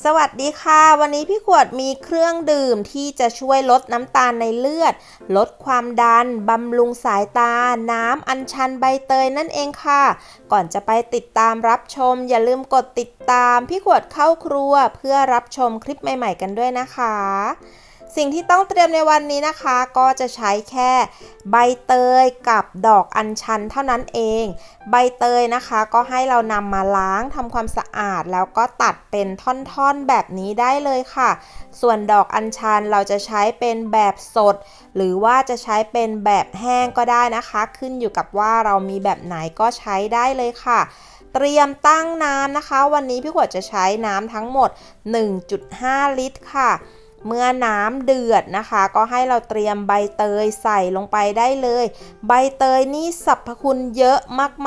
สวัสดีค่ะ วันนี้พี่ขวดมีเครื่องดื่มที่จะช่วยลดน้ำตาลในเลือด ลดความดัน บำรุงสายตา น้ำอัญชันใบเตยนั่นเองค่ะ ก่อนจะไปติดตามรับชม อย่าลืมกดติดตาม พี่ขวดเข้าครัวเพื่อรับชมคลิปใหม่ ๆ กันด้วยนะคะ สิ่งที่ต้องเตรียมในวันนี้นะคะ ก็จะใช้แค่ใบเตยกับดอกอัญชันเท่านั้นเอง ใบเตยนะคะก็ให้เรานำมาล้างทำความสะอาด แล้วก็ตัดเป็นท่อนๆแบบนี้ได้เลยค่ะ ส่วนดอกอัญชันเราจะใช้เป็นแบบสด หรือว่าจะใช้เป็นแบบแห้งก็ได้นะคะ ขึ้นอยู่กับว่าเรามีแบบไหนก็ใช้ได้เลยค่ะเตรียมตั้งน้ำนะคะ วันนี้พี่ขวดจะใช้น้ำทั้งหมด 1.5 ลิตรค่ะ เมื่อน้ำเดือดนะคะ ก็ให้เราเตรียมใบเตยใส่ลงไปได้เลย ใบเตยนี่สรรพคุณเยอะ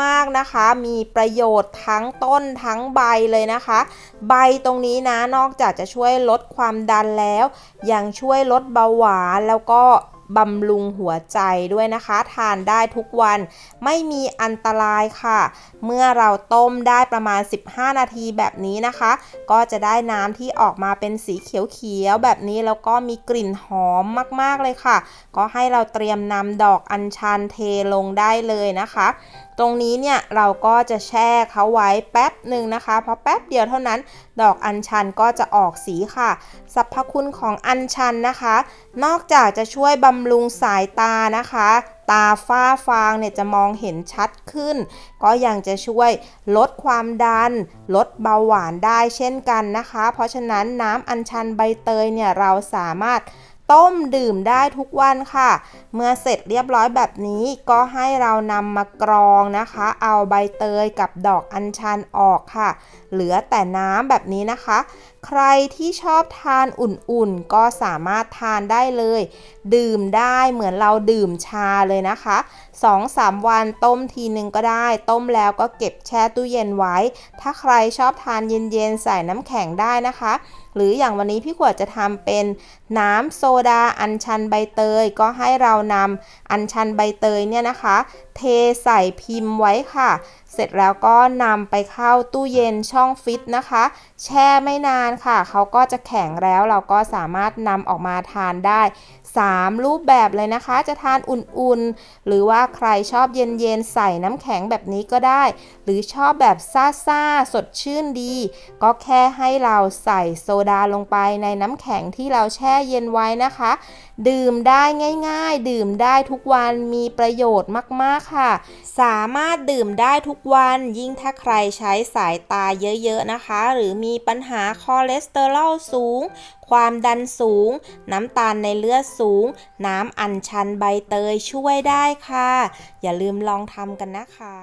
มากๆนะคะ มีประโยชน์ทั้งต้นทั้งใบเลยนะคะ ใบตรงนี้นะนอกจากจะช่วยลดความดันแล้ว ยังช่วยลดเบาหวานแล้วก็ บำรุงหัวใจด้วยนะคะ ทานได้ทุกวันไม่มีอันตรายค่ะ เมื่อเราต้มได้ประมาณ 15 นาทีแบบนี้นะคะ ก็จะได้น้ำที่ออกมาเป็นสีเขียวๆแบบนี้แล้วก็มีกลิ่นหอมมากๆเลยค่ะ ก็ให้เราเตรียมนำดอกอัญชันเทลงได้เลยนะคะตรงนี้เนี่ยเราก็จะแช่เขาไว้แป๊บหนึ่งนะคะเพราะแป๊บเดียวเท่านั้น ดอกอัญชันก็จะออกสีค่ะสรรพคุณของอัญชันนะคะ นอกจากจะช่วยบำรุงสายตานะคะ ตาฝ้าฟางเนี่ยจะมองเห็นชัดขึ้น ก็ยังจะช่วยลดความดัน ลดเบาหวานได้เช่นกันนะคะ เพราะฉะนั้นน้ำอัญชันใบเตยเนี่ยเราสามารถ ต้มดื่มได้ทุกวันค่ะ เมื่อเสร็จเรียบร้อยแบบนี้ก็ให้เรานำมากรองนะคะ เอาใบเตยกับดอกอัญชันออกค่ะ เหลือแต่น้ำแบบนี้นะคะ ใครที่ชอบทานอุ่นๆ ก็สามารถทานได้เลย ดื่มได้เหมือนเราดื่มชาเลยนะคะ2-3 วันต้มทีนึงก็ได้ ต้มแล้วก็เก็บแช่ตู้เย็นไว้ ถ้าใครชอบทานเย็นๆใส่น้ำแข็งได้นะคะ หรืออย่างวันนี้พี่ขวดจะทำเป็นน้ำโซดาอัญชันใบเตย ก็ให้เรานำอัญชันใบเตยเนี่ยนะคะ เทใส่พิมพ์ไว้ค่ะ เสร็จแล้วก็นำไปเข้าตู้เย็นช่องฟิตนะคะ แช่ไม่นานค่ะ เขาก็จะแข็งแล้วเราก็สามารถนำออกมาทานได้ 3 รูปแบบเลยนะคะ จะทานอุ่นๆ หรือว่าใครชอบเย็นๆใส่น้ำแข็งแบบนี้ก็ได้ หรือชอบแบบซ่าๆสดชื่นดี ก็แค่ให้เราใส่โซดาลงไปในน้ำแข็งที่เราแช่เย็นไว้นะคะ ดื่มได้ง่าย ๆ ดื่มได้ทุกวันมีประโยชน์มากๆค่ะ สามารถดื่มได้ทุกวันยิ่งถ้าใครใช้สายตาเยอะๆนะคะ หรือมีปัญหาคอเลสเตอรอลสูง ความดันสูง น้ำตาลในเลือดสูง น้ำอัญชันใบเตยช่วยได้ค่ะอย่าลืมลองทำกันนะคะ